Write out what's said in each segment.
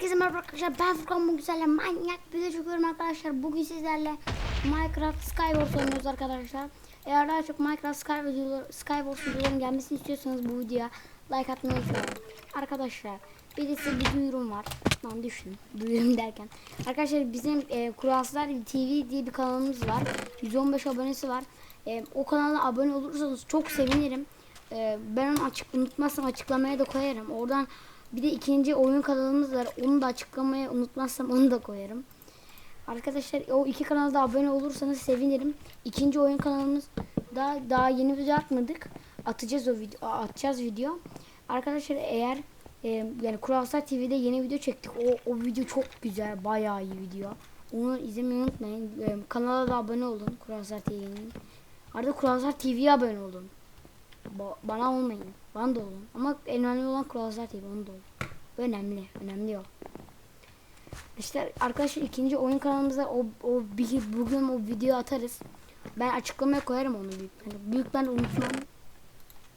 Herkese merhaba arkadaşlar ben Furkan. Sizlerle manyak bir video çekiyorum arkadaşlar. Bugün sizlerle Minecraft Skywars oynuyoruz arkadaşlar. Eğer daha çok Minecraft Sky videoları, Skywars videoların gelmesini istiyorsanız bu videoya like atmayı unutmayın. Arkadaşlar bir de size bir duyurum var. Lan düşün duyurum derken. Arkadaşlar bizim e, Kuraslar TV diye bir kanalımız var. 115 abonesi var. E, O kanala abone olursanız çok sevinirim. E, Ben onu açık unutmazsam açıklamaya da koyarım. Oradan bir de ikinci oyun kanalımız var. Onu da açıklamaya unutmazsam onu da koyarım. Arkadaşlar o iki kanalda abone olursanız sevinirim. İkinci oyun kanalımız daha daha yeni video atmadık. Atacağız o video atacağız video. Arkadaşlar eğer e, yani Kuralsar TV'de yeni video çektik. O o video çok güzel, bayağı iyi video. Onu izlemeyi unutmayın. E, kanala da abone olun Kuralsar TV'nin. Arada Kuralsar TV'ye abone olun. Ba- bana olmayın. Bana da olun. Ama önemli olan kurallar değil. Onu da olun. Önemli. Önemli o. İşte arkadaşlar ikinci oyun kanalımızda o, o bugün o video atarız. Ben açıklamaya koyarım onu büyük. Yani büyük ben unutmam.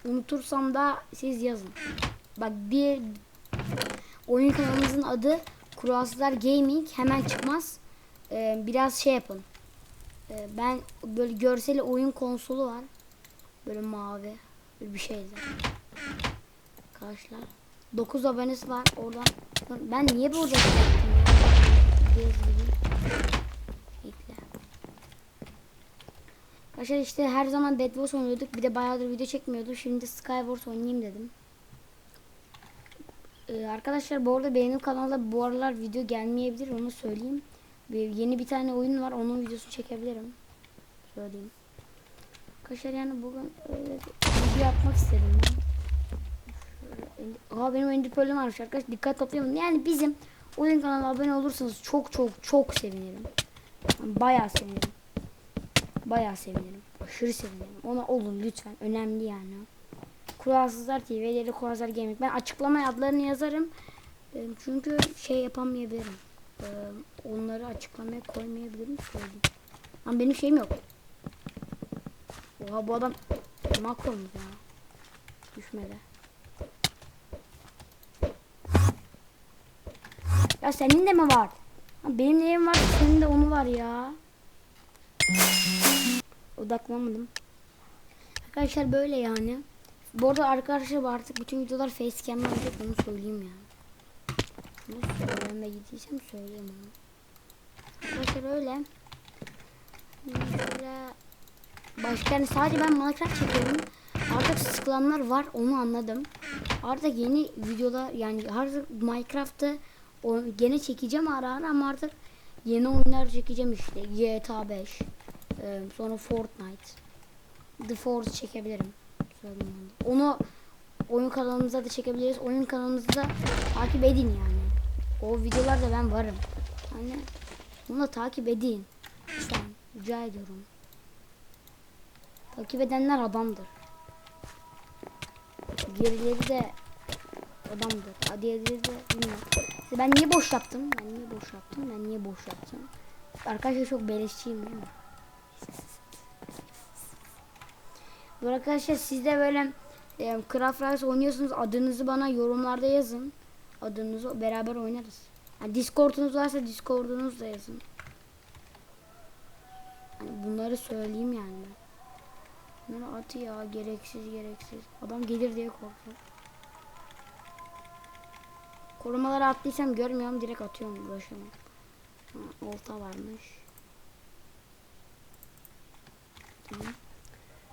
Unutursam da siz yazın. Bak bir oyun kanalımızın adı Kuralsızlar Gaming hemen çıkmaz. Ee, biraz şey yapın. Ee, ben böyle görseli oyun konsolu var. Böyle mavi. Böyle bir şeydi. Arkadaşlar. 9 abonesi var oradan. Ben niye burada yaptım ya? Ekle. Arkadaşlar işte her zaman Dead Wars oynuyorduk. Bir de bayağıdır video çekmiyordum. Şimdi Skywars oynayayım dedim. Ee, arkadaşlar bu arada benim kanalda bu aralar video gelmeyebilir onu söyleyeyim. Bir, yeni bir tane oyun var onun videosunu çekebilirim. Söyleyeyim. Arkadaşlar yani bugün öyle video yapmak istedim ben. Aa benim Ender Pearl'üm varmış arkadaşlar dikkat toplayalım. Yani bizim oyun kanalına abone olursanız çok çok çok sevinirim. Bayağı sevinirim. Bayağı sevinirim. Aşırı sevinirim. Ona olun lütfen. Önemli yani. Kuralsızlar TV da Kuralsızlar Gaming. Ben açıklamaya adlarını yazarım. Ee, Çünkü şey yapamayabilirim. Ee, Onları açıklamaya koymayabilirim söyleyeyim. Ama benim şeyim yok. Oha bu adam makromuz ya. Düşmedi. Ya senin de mi var? Benim neyim var senin de onu var ya. Odaklanmadım. Arkadaşlar böyle yani. Bu arada arkadaşlar artık bütün videolar facecam olacak onu söyleyeyim ya. Şunu söylemeye gittiysem söyleyeyim onu. Arkadaşlar öyle. Böyle Başka yani sadece ben Minecraft çekiyorum. Artık sıkılanlar var onu anladım. Artık yeni videolar yani artık Minecraft'ı o, gene çekeceğim ara ara ama artık yeni oyunlar çekeceğim işte. GTA 5. e, sonra Fortnite. The Force çekebilirim. Onu oyun kanalımıza da çekebiliriz. Oyun kanalımızı da takip edin yani. O videolarda ben varım. Yani onu da takip edin. Lütfen rica ediyorum. Takip edenler adamdır. Diğerleri de adamdır. Ha, Diğerleri de bilmiyorum. İşte ben niye boş yaptım? Ben niye boş yaptım? Ben niye boş yaptım? Arkadaşlar çok beleşçiyim değil mi? Bu arkadaşlar siz de böyle e, Craft Rise oynuyorsunuz adınızı bana yorumlarda yazın. Adınızı beraber oynarız. Yani Discord'unuz varsa Discord'unuz da yazın. Hani bunları söyleyeyim yani ben. Bunları atı ya gereksiz gereksiz. Adam gelir diye korkuyorum. Korumaları attıysam görmüyorum direkt atıyorum uğraşamam. Ha, olta varmış. Tamam.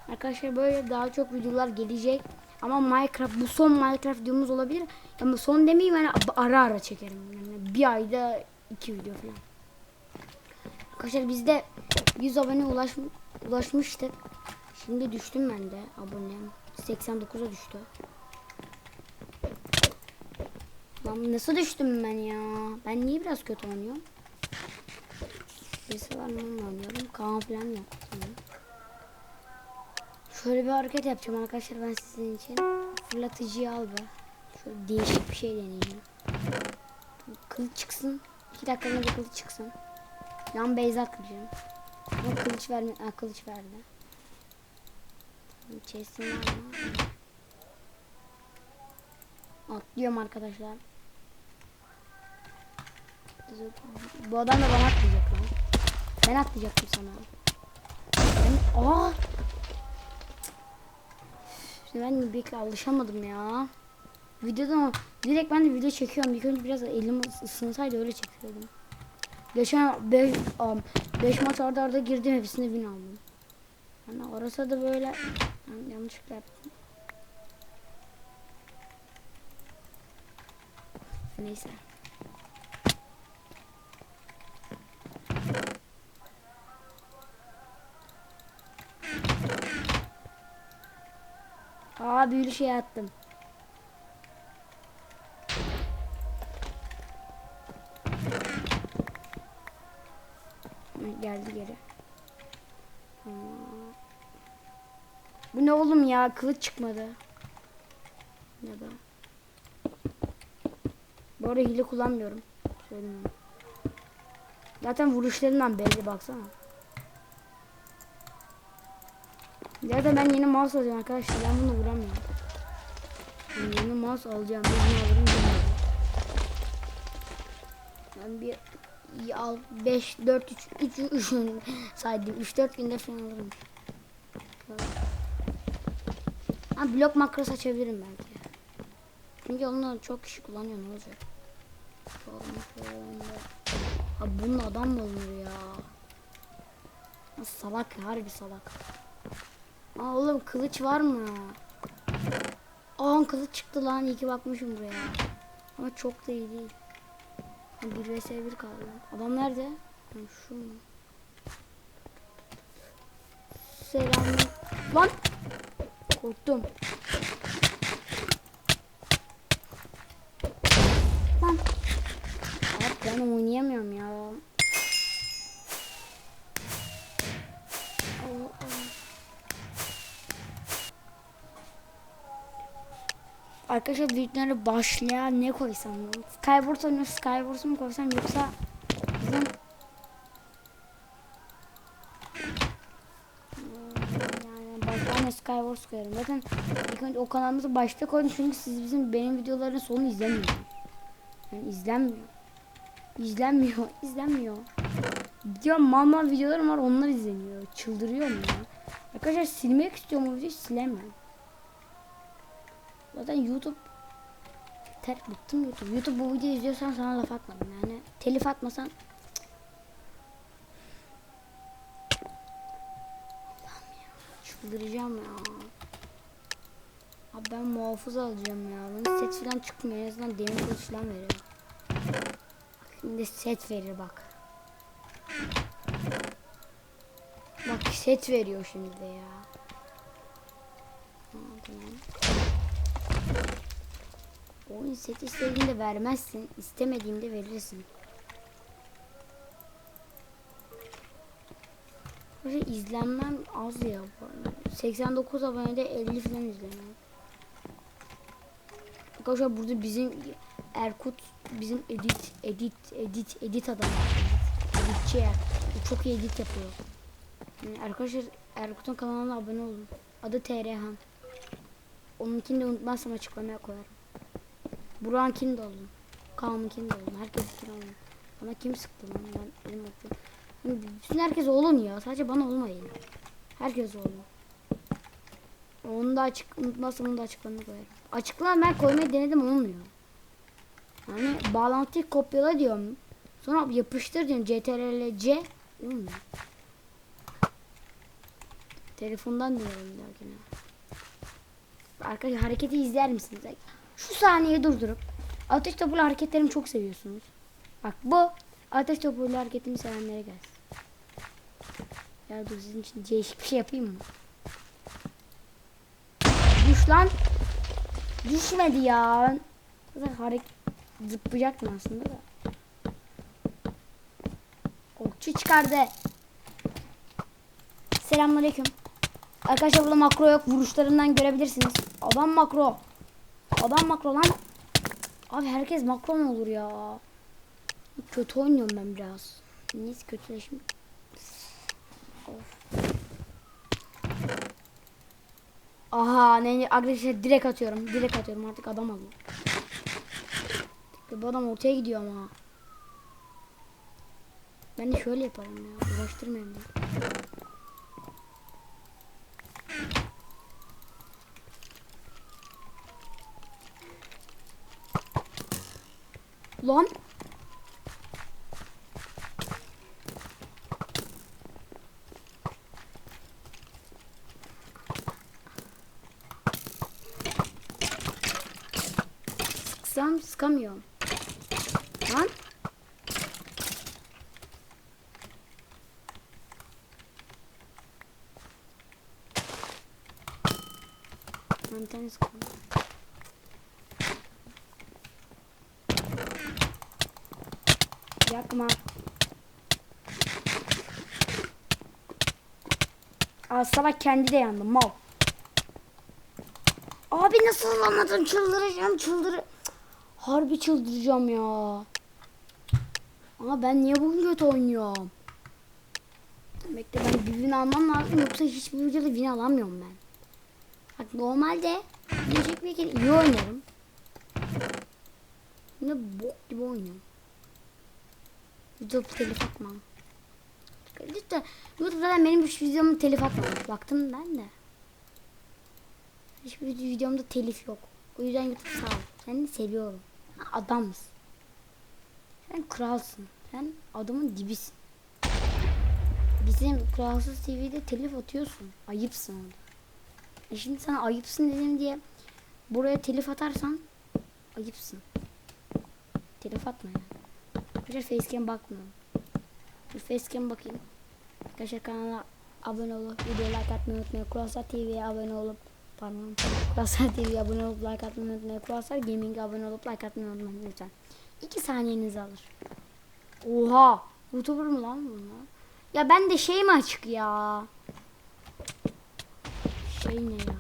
Arkadaşlar böyle daha çok videolar gelecek. Ama Minecraft bu son Minecraft videomuz olabilir. Ama son demeyeyim yani ara ara çekerim. Yani bir ayda iki video falan. Arkadaşlar bizde 100 abone ulaş, ulaşmıştık. Şimdi düştüm ben de abonem. 89'a düştü. Lan nasıl düştüm ben ya? Ben niye biraz kötü oynuyorum? Birisi var mı oynuyorum. Kaan falan yok. Şöyle bir hareket yapacağım arkadaşlar ben sizin için. Fırlatıcıyı al be. Şöyle değişik bir şey deneyeceğim. Kılıç çıksın. 2 dakikada bir kılıç çıksın. Yan Beyza kıracağım. Ama kılıç verme, ha, kılıç verdi. Chest'im var mı? Atlıyorum arkadaşlar. Bu adam da bana atlayacak lan. Ben atlayacaktım sana. Ben... Aa! İşte ben bekle alışamadım ya. Videoda direkt ben de video çekiyorum. İlk önce biraz elim ısınsaydı öyle çekiyordum. Geçen 5 5 maç arda arda girdim hepsine win aldım. Yani orası da böyle yani yanlışlıkla yaptım. Neyse. Aa büyülü şey attım. Geldi geri. Bu ne oğlum ya? Kılıç çıkmadı. Ya da. Bu arada hile kullanmıyorum. Söyleyeyim. Zaten vuruşlarından belli baksana. Zaten ben yeni mouse alacağım arkadaşlar. Ben bunu vuramıyorum. Ben yeni mouse alacağım. Ben bunu alırım. Ben bir ya, al 5 4 3 3 3 saydım. 3 4 günde falan alırım. Ha blok makrosu açabilirim belki. Çünkü onu çok kişi kullanıyor ne olacak? Ha bunun adam mı olur ya? Salak ya harbi salak. Aa oğlum kılıç var mı? Aa kılıç çıktı lan iyi ki bakmışım buraya. Ama çok da iyi değil. 1 vs 1 kaldı. Adam nerede? Ha, şu mu? Selam. Lan! Korktum. Lan. Abi ben oynayamıyorum ya. Arkadaşlar büyükleri başlayan ne koysam? Skywars oynuyor. Skywars mu koysam yoksa bizim yani Skywars koyarım. Zaten ilk önce o kanalımızı başta koydum çünkü siz bizim benim videoların sonunu izlemiyorsunuz. Yani izlenmiyor. İzlenmiyor, izlenmiyor. Diyor mal videolarım var onlar izleniyor. Çıldırıyorum ya. Arkadaşlar silmek istiyorum o videoyu silemiyorum. Zaten YouTube ter bıktım YouTube. YouTube bu videoyu izliyorsan sana laf atmadım yani. Telif atmasan. Çıldıracağım ya. Abi ben muhafız alacağım ya. Bana set falan çıkmıyor. En azından demir kılıç falan veriyor. Şimdi set verir bak. Bak set veriyor şimdi ya. Ha, tamam. Oyun set istediğinde vermezsin. istemediğinde verirsin. Böyle izlenmem az ya. bu arada. 89 abonede 50 falan izleniyor. Arkadaşlar burada bizim Erkut bizim edit edit edit edit adam. Edit, editçi ya. O çok iyi edit yapıyor. Yani arkadaşlar Erkut'un kanalına abone olun. Adı TRHan. Onunkini de unutmazsam açıklamaya koyarım. Burak'ınkini de olun. Kaan'ınkini de olun. Herkesinkini olun. Bana kim sıktı lan? Ben benim aklım. Yani bütün herkes olun ya. Sadece bana olmayın. Herkes olun. Onu da açık unutmazsam onu da açıklamaya koyarım. Açıklama ben koymayı denedim olmuyor. Yani bağlantıyı kopyala diyorum. Sonra yapıştır diyorum. CTRL C olmuyor. Telefondan diyorum bir dahakine. Arkadaşlar hareketi izler misiniz? Şu saniye durdurup ateş topuyla hareketlerimi çok seviyorsunuz. Bak bu ateş topuyla hareketimi sevenlere gelsin. Ya dur sizin için değişik bir şey yapayım mı? Düş lan. Düşmedi ya. Zaten hareket zıplayacaktım aslında da. Okçu çıkardı. Selamünaleyküm. Arkadaşlar burada makro yok. Vuruşlarından görebilirsiniz. Adam makro. Adam makro lan. Abi herkes makro mu olur ya? Kötü oynuyorum ben biraz. Neyse kötüleşim. Of. Aha ne arkadaşlar direkt atıyorum. Direkt atıyorum artık adam alıyor. Bu adam ortaya gidiyor ama. Ben de şöyle yaparım ya. Uğraştırmayayım ya. Lan. Sıksam sıkamıyorum. Lan. Anten sıkıyorum. Yakma. Aa salak kendi de yandı mal. Abi nasıl anladın çıldıracağım çıldır. Harbi çıldıracağım ya. Ama ben niye bugün kötü oynuyorum? Bekle ben bir win almam lazım yoksa hiçbir videoda win alamıyorum ben. Bak normalde video çekmeyken iyi oynarım. Şimdi bok gibi oynuyorum. YouTube telif atmam. Lütfen YouTube benim hiç videomu telif atmamış. Baktım ben de. Hiçbir videomda telif yok. O yüzden YouTube sağ ol. Seni seviyorum. Ha, Adamsın. Sen kralsın. Sen adamın dibisin. Bizim Kralsız TV'de telif atıyorsun. Ayıpsın orada. E şimdi sana ayıpsın dedim diye buraya telif atarsan ayıpsın. Telif atma yani. Arkadaşlar facecam bakmıyorum. Bir facecam bakayım. Arkadaşlar kanala abone olup video like atmayı unutmayın. Kuraslar TV'ye abone olup pardon. Kuraslar TV'ye abone olup like atmayı unutmayın. Kuraslar Gaming'e abone olup like atmayı unutmayın lütfen. 2 saniyenizi alır. Oha! Youtuber mu lan bunlar? Ya ben de şey mi açık ya? Şey ne ya?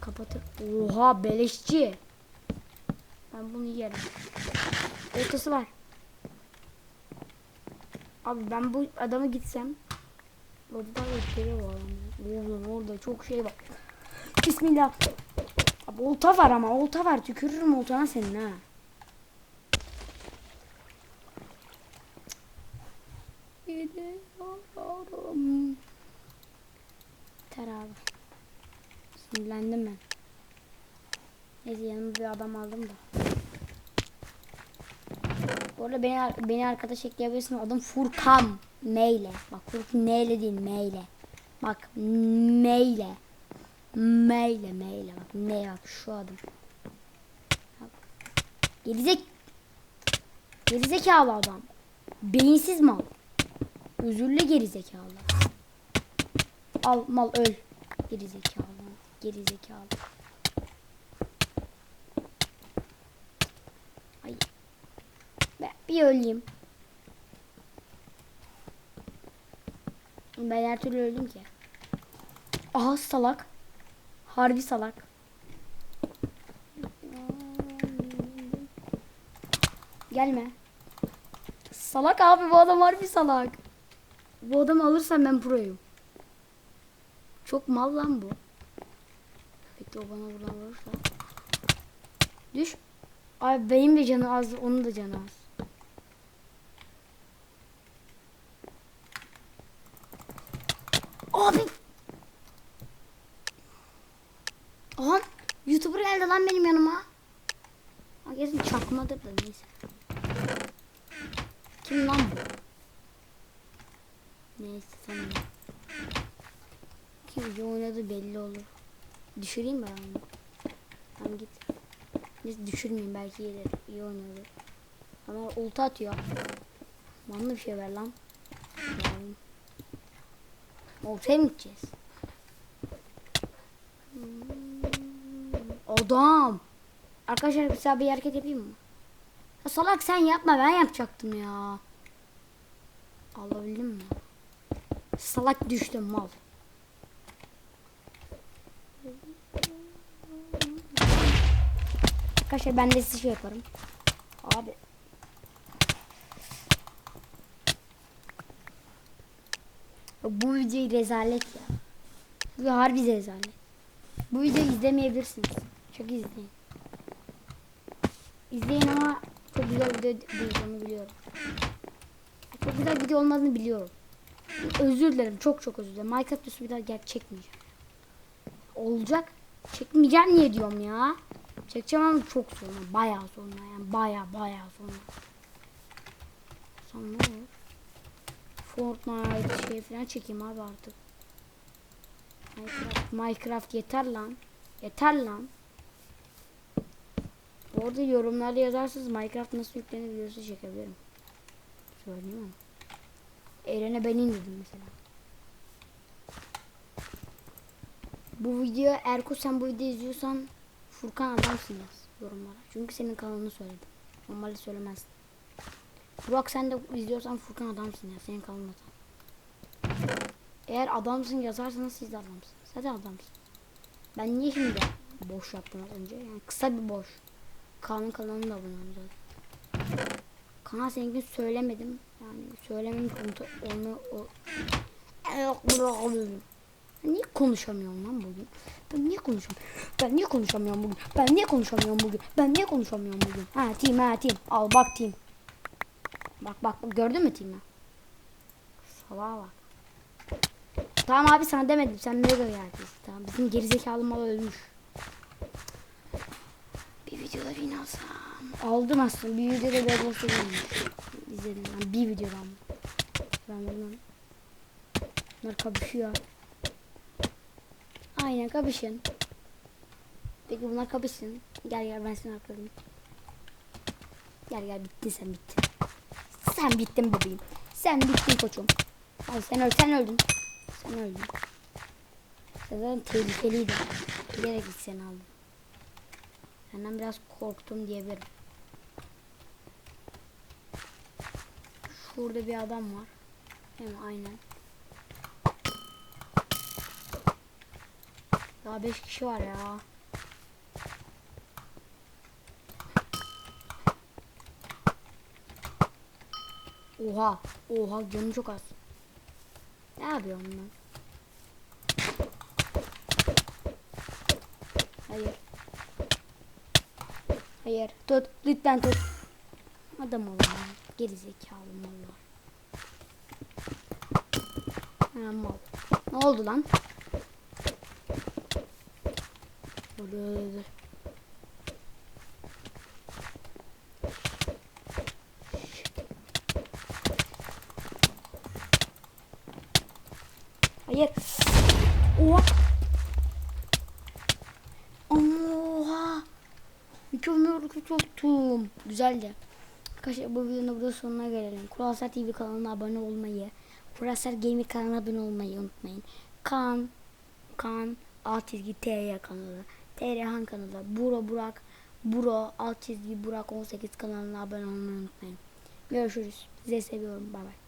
Kapatır. Oha beleşçi. Ben bunu yerim. Ortası var. Abi ben bu adamı gitsem Orada gösteriyor bu adam. Oğlum orada çok şey var. Bismillah. Abi olta var ama olta var. Tükürürüm oltana senin ha. Gidiyorum. Ter abi. Sinirlendim ben. Neyse yanıma bir adam aldım da. Bu arada beni, beni arkadaş ekleyebilirsin. Adım Furkan. Meyle. Bak Furkan neyle değil meyle. Bak meyle. Meyle meyle. Bak ne bak şu adım. Bak. Gerizek. Gerizekalı adam. Beyinsiz mal. Özürlü gerizekalı. Al mal öl. Gerizekalı. Gerizekalı. Ay. Ben bir öleyim. Ben her türlü öldüm ki. Aha salak. Harbi salak. Gelme. Salak abi bu adam harbi salak. Bu adamı alırsam ben proyum. Çok mal lan bu. Bekle o bana buradan vurursa. Düş. Abi benim de canı az, onun da canı az. Abi. Aha. YouTuber geldi lan benim yanıma. Kesin çakmadır da neyse. Kim lan bu? Neyse tamam. Kim iyi oynadı belli olur. Düşüreyim ben onu? Tamam git. Neyse düşürmeyeyim belki iyidir. İyi oynuyordur. Ama ulti atıyor. Bana bir şey ver lan. Yani. Ortaya mı gideceğiz? Hmm. Adam. Arkadaşlar sabah bir hareket yapayım mı? Ya salak sen yapma ben yapacaktım ya. Alabildim mi? Salak düştüm mal. Arkadaşlar ben de size şey yaparım. Abi. Bu video rezalet ya. Bu harbi rezalet. Bu videoyu izlemeyebilirsiniz. Çok izleyin. İzleyin ama çok güzel video onu biliyorum. Çok güzel video olmadığını biliyorum. Özür dilerim. Çok çok özür dilerim. Minecraft bir daha gel çekmeyeceğim. Olacak. Çekmeyeceğim niye diyorum ya. Çekeceğim ama çok sonra. Bayağı sonra yani. Bayağı bayağı sonra. Sonra ne? Fortnite şey falan çekeyim abi artık. Minecraft, Minecraft yeter lan. Yeter lan. Bu arada yorumlarda yazarsanız Minecraft nasıl yüklenir videosu çekebilirim. Söyleyeyim mi? Eren'e ben indirdim mesela. Bu video Erko sen bu videoyu izliyorsan Furkan adamsın yaz yorumlara. Çünkü senin kanalını söyledim. Normalde söylemezdim. Burak sen de izliyorsan Furkan adamsın ya. Senin kanalın adam. Eğer adamsın yazarsanız siz de adamsınız. Zaten adamsın. Ben niye şimdi boş yaptım az önce? Yani kısa bir boş. Kaan'ın kanalına da abone olun. Kaan seninkini söylemedim. Yani söylememin konutu onu o... Ben niye konuşamıyorum lan bugün? Ben niye konuşamıyorum? Ben niye konuşamıyorum bugün? Ben niye konuşamıyorum bugün? Ben niye konuşamıyorum bugün? Ha team ha team. Al bak team. Bak bak bak gördün mü team'i? Salaha bak. Tamam abi sana demedim. Sen mega geldin. Tamam bizim gerizekalı mal ölmüş. Bir videoda alsam. Aldım aslında. Bir videoda Boss'ta gelmiş. İzledim ben. Bir videodan. Ben bundan. Bunlar kapışıyor. Aynen kapışın. Peki bunlar kapışsın. Gel gel ben seni arkalayayım. Gel gel bittin sen bittin. Sen bittin bebeğim. Sen bittin koçum. Ay sen öl sen öldün. Sen öldün. Zaten tehlikeliydi. Bilerek seni aldım. Senden biraz korktum diyebilirim. Şurada bir adam var. Değil mi? Aynen. Daha 5 kişi var ya. Oha. Oha canım çok az. Ne yapıyorum ben? Hayır. Hayır. Tut. Lütfen tut. Adam ol ya. Geri zekalı mallar. Ha mal. Ne oldu lan? Hayır. Oha. Oha. Mükemmel tuttum. Güzeldi. Arkadaşlar bu videonun da burada sonuna gelelim. Kuralsar TV kanalına abone olmayı, Kuralsar Gaming kanalına abone olmayı unutmayın. Kan, Kan, alt çizgi TR kanalı, TRhan kanalı, Buro Burak, Buro, alt çizgi Burak 18 kanalına abone olmayı unutmayın. Görüşürüz. Size seviyorum. Bay bay.